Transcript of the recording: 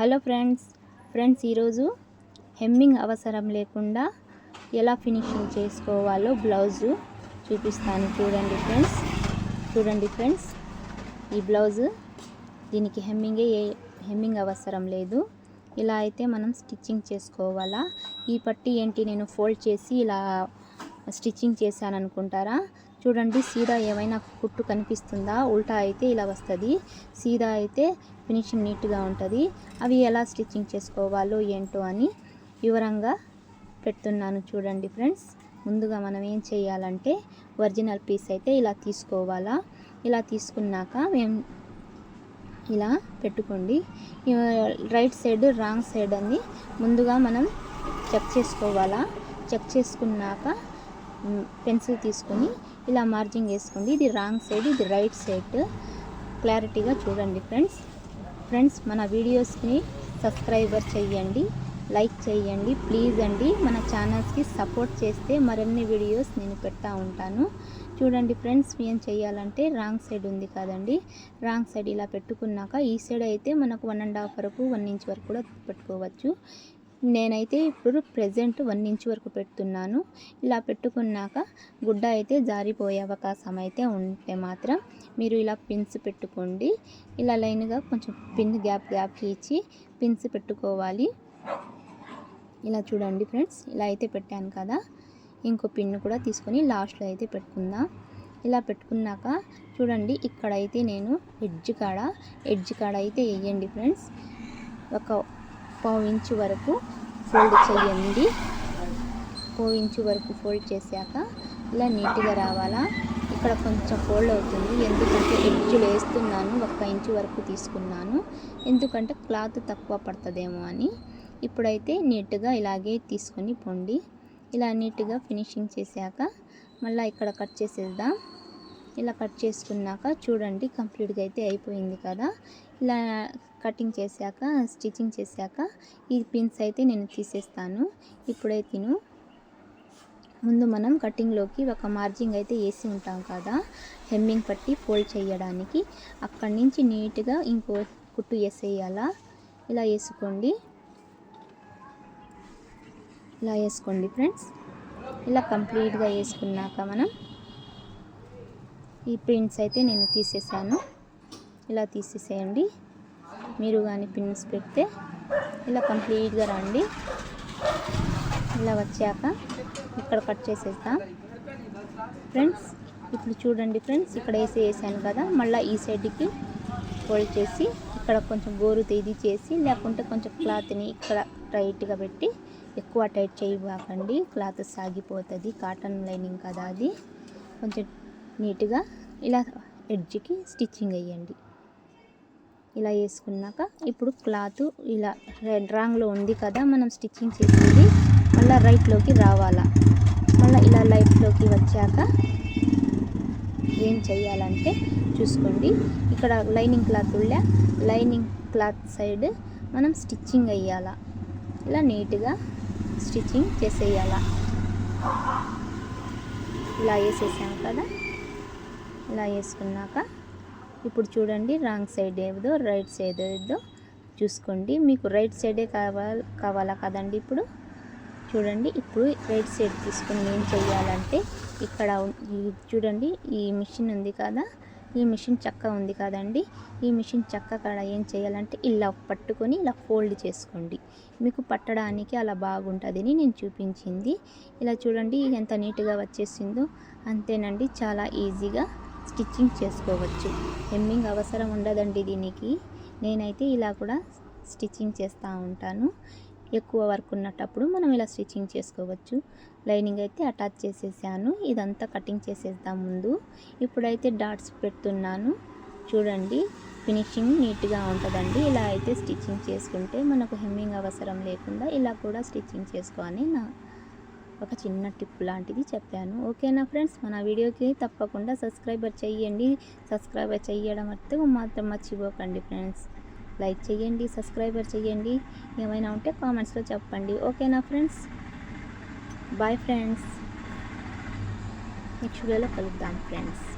Hello friends friends ఈరోజు hemming అవసరం లేకుండా ఎలా ఫినిషింగ్ చేసుకోవాలో బ్లౌజు చూపిస్తాను. చూడండి ఫ్రెండ్స్ చూడండి ఫ్రెండ్స్ ఈ బ్లౌజు దీనికి హెమ్మింగే ఏ హెమ్మింగ్ అవసరం లేదు. ఇలా అయితే మనం స్టిచ్చింగ్ చేసుకోవాలా? ఈ పట్టి ఏంటి? నేను ఫోల్డ్ చేసి ఇలా స్టిచ్చింగ్ చేశాను అనుకుంటారా? చూడండి సీదా ఏమైనా కుట్టు కనిపిస్తుందా? ఉల్టా అయితే ఇలా వస్తుంది. సీదా అయితే ఫినిషింగ్ నీట్గా ఉంటుంది. అవి ఎలా స్టిచ్చింగ్ చేసుకోవాలో ఏంటో అని వివరంగా పెడుతున్నాను చూడండి ఫ్రెండ్స్. ముందుగా మనం ఏం చేయాలంటే ఒరిజినల్ పీస్ అయితే ఇలా తీసుకోవాలా? ఇలా తీసుకున్నాక మేము ఇలా పెట్టుకోండి. రైట్ సైడ్ రాంగ్ సైడ్ అని ముందుగా మనం చెక్ చేసుకోవాలా? చెక్ చేసుకున్నాక పెన్సిల్ తీసుకొని ఇలా మార్జింగ్ వేసుకోండి. ఇది రాంగ్ సైడ్ ఇది రైట్ సైడ్ క్లారిటీగా చూడండి ఫ్రెండ్స్ ఫ్రెండ్స్ మన వీడియోస్ని సబ్స్క్రైబర్ చేయండి లైక్ చేయండి ప్లీజ్ అండి. మన ఛానల్స్కి సపోర్ట్ చేస్తే మరిన్ని వీడియోస్ నేను పెడతా ఉంటాను. చూడండి ఫ్రెండ్స్ ఏం చేయాలంటే రాంగ్ సైడ్ ఉంది కాదండి. రాంగ్ సైడ్ ఇలా పెట్టుకున్నాక ఈ సైడ్ అయితే మనకు వన్ అండ్ హాఫ్ వరకు వన్ ఇంచ్ వరకు కూడా పెట్టుకోవచ్చు. నేనైతే ఇప్పుడు ప్రజెంట్ వన్ ఇంచ్ వరకు పెడుతున్నాను. ఇలా పెట్టుకున్నాక గుడ్డ అయితే జారిపోయే అవకాశం అయితే ఉంటే మాత్రం మీరు ఇలా పిన్స్ పెట్టుకోండి. ఇలా లైన్గా కొంచెం పిన్ గ్యాప్ గ్యాప్ ఇచ్చి పిన్స్ పెట్టుకోవాలి. ఇలా చూడండి ఫ్రెండ్స్ ఇలా అయితే పెట్టాను కదా. ఇంకో పిన్ కూడా తీసుకొని లాస్ట్లో అయితే పెట్టుకుందాం. ఇలా పెట్టుకున్నాక చూడండి ఇక్కడైతే నేను ఎడ్జ్ కాడ ఎడ్జ్ కాడ అయితే వేయండి ఫ్రెండ్స్. ఒక పావు ఇంచు వరకు ఫోల్డ్ చేయండి పావు ఇంచు వరకు ఫోల్డ్ చేశాక ఇలా నీట్గా రావాలా? ఇక్కడ కొంచెం ఫోల్డ్ అవుతుంది. ఎందుకంటే ఎడ్జులు వేస్తున్నాను ఒక్క ఇంచు వరకు తీసుకున్నాను. ఎందుకంటే క్లాత్ తక్కువ పడుతుందేమో అని. ఇప్పుడైతే నీట్గా ఇలాగే తీసుకొని పొండి. ఇలా నీట్గా ఫినిషింగ్ చేశాక మళ్ళీ ఇక్కడ కట్ చేసేద్దాం. ఇలా కట్ చేసుకున్నాక చూడండి కంప్లీట్గా అయితే అయిపోయింది కదా. ఇలా కటింగ్ చేశాక స్టిచ్చింగ్ చేశాక ఈ పిన్స్ అయితే నేను తీసేస్తాను. ఇప్పుడైతే ముందు మనం కటింగ్లోకి ఒక మార్జింగ్ అయితే వేసి ఉంటాం కదా. హెమ్మింగ్ పట్టి ఫోల్డ్ చేయడానికి. అక్కడి నుంచి నీట్గా ఇంకో కుట్టు వేసేయాలా? ఇలా వేసుకోండి. ఇలా వేసుకోండి ఫ్రెండ్స్. ఇలా కంప్లీట్గా వేసుకున్నాక మనం ఈ ప్రింట్స్ అయితే నేను తీసేసాను. ఇలా తీసేసేయండి. మీరు కానీ పిన్స్ పెడితే ఇలా కంప్లీట్గా రండి. ఇలా వచ్చాక ఇక్కడ కట్ చేసేస్తాం ఫ్రెండ్స్ ఇప్పుడు చూడండి ఫ్రెండ్స్ ఇక్కడ వేసి వేసాను కదా. మళ్ళీ ఈ సైడ్కి ఫోల్డ్ చేసి ఇక్కడ కొంచెం గోరు ఇది చేసి లేకుంటే కొంచెం క్లాత్ని ఇక్కడ టైట్గా పెట్టి ఎక్కువ టైట్ చేయబాకండి. క్లాత్ సాగిపోతుంది కాటన్ లైనింగ్ కదా అది. కొంచెం నీట్గా ఇలా ఎడ్జ్కి స్టిచ్చింగ్ వేయండి. ఇలా వేసుకున్నాక ఇప్పుడు క్లాత్ ఇలా రాంగ్లో ఉంది కదా మనం స్టిచ్చింగ్ చేసేది మళ్ళీ రైట్లోకి రావాలా? మళ్ళీ ఇలా లైట్లోకి వచ్చాక ఏం చేయాలంటే చూసుకోండి. ఇక్కడ లైనింగ్ క్లాత్ ఉండే లైనింగ్ క్లాత్ సైడ్ మనం స్టిచ్చింగ్ వేయాలా? ఇలా నీట్గా స్టిచ్చింగ్ చేసేయాలా? ఇలా వేసేసాం కదా. ఇలా వేసుకున్నాక ఇప్పుడు చూడండి రాంగ్ సైడ్ ఏదో రైట్ సైడ్ ఏదో చూసుకోండి. మీకు రైట్ సైడే కావాలి కావాలా కదండి ఇప్పుడు? చూడండి ఇప్పుడు రైట్ సైడ్ తీసుకుని ఏం చేయాలంటే ఇక్కడ చూడండి ఈ మిషన్ ఉంది కదా? ఈ మిషన్ చక్క ఉంది కదండి? ఈ మిషన్ చక్క కాడ ఏం చేయాలంటే ఇలా పట్టుకొని ఇలా ఫోల్డ్ చేసుకోండి. మీకు పట్టడానికి అలా బాగుంటుందని నేను చూపించింది. ఇలా చూడండి ఎంత నీట్గా వచ్చేసిందో. అంతేనండి చాలా ఈజీగా స్టిచ్చింగ్ చేసుకోవచ్చు. హెమ్మింగ్ అవసరం ఉండదండి దీనికి. నేనైతే ఇలా కూడా స్టిచ్చింగ్ చేస్తూ ఉంటాను. ఎక్కువ వర్క్ ఉన్నటప్పుడు మనం ఇలా స్టిచ్చింగ్ చేసుకోవచ్చు. లైనింగ్ అయితే అటాచ్ చేసేసాను. ఇదంతా కటింగ్ చేసేద్దాం ముందు. ఇప్పుడైతే డాట్స్ పెడుతున్నాను. చూడండి ఫినిషింగ్ నీట్గా ఉంటుందండి. ఇలా అయితే స్టిచ్చింగ్ చేసుకుంటే మనకు హెమ్మింగ్ అవసరం లేకుండా ఇలా కూడా స్టిచ్చింగ్ చేసుకోవాలని నా ఒక చిన్న టిప్ లాంటిది చెప్పాను. ఓకేనా ఫ్రెండ్స్ మన వీడియోకి తప్పకుండా సబ్స్క్రైబర్ చేయండి సబ్స్క్రైబర్ చేయడం అయితే మాత్రం మర్చిపోకండి ఫ్రెండ్స్. లైక్ చేయండి సబ్స్క్రైబర్ చేయండి ఏమైనా ఉంటే కామెంట్స్లో చెప్పండి. ఓకేనా ఫ్రెండ్స్. Bye friends. నెక్స్ట్ వీడియోలో కలుద్దాం ఫ్రెండ్స్.